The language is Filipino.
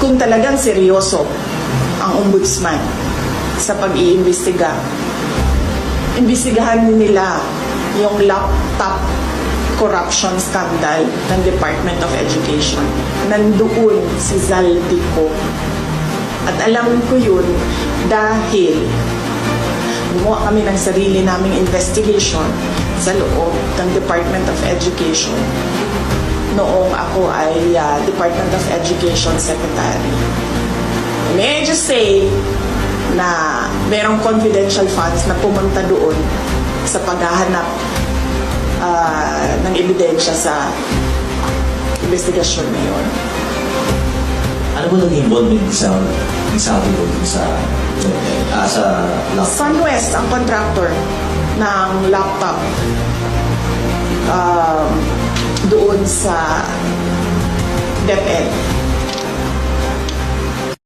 kung talagang seryoso ang ombudsman sa pag-iimbestiga, imbestigahan nila yung laptop corruption scandal ng Department of Education. Nandoon si Zaldico. At alam ko yun dahil gumawa kami ng sarili naming investigation sa loob ng Department of Education noong ako ay uh, Department of Education Secretary. May I just say na merong confidential funds na pumunta doon sa paghahanap ah, ng ebidensya sa investigasyon na yun. Ano ba naging involvement Sal, ni Salvi ko sa, ah, sa laptop? SunWest ang contractor ng laptop doon sa DepEd.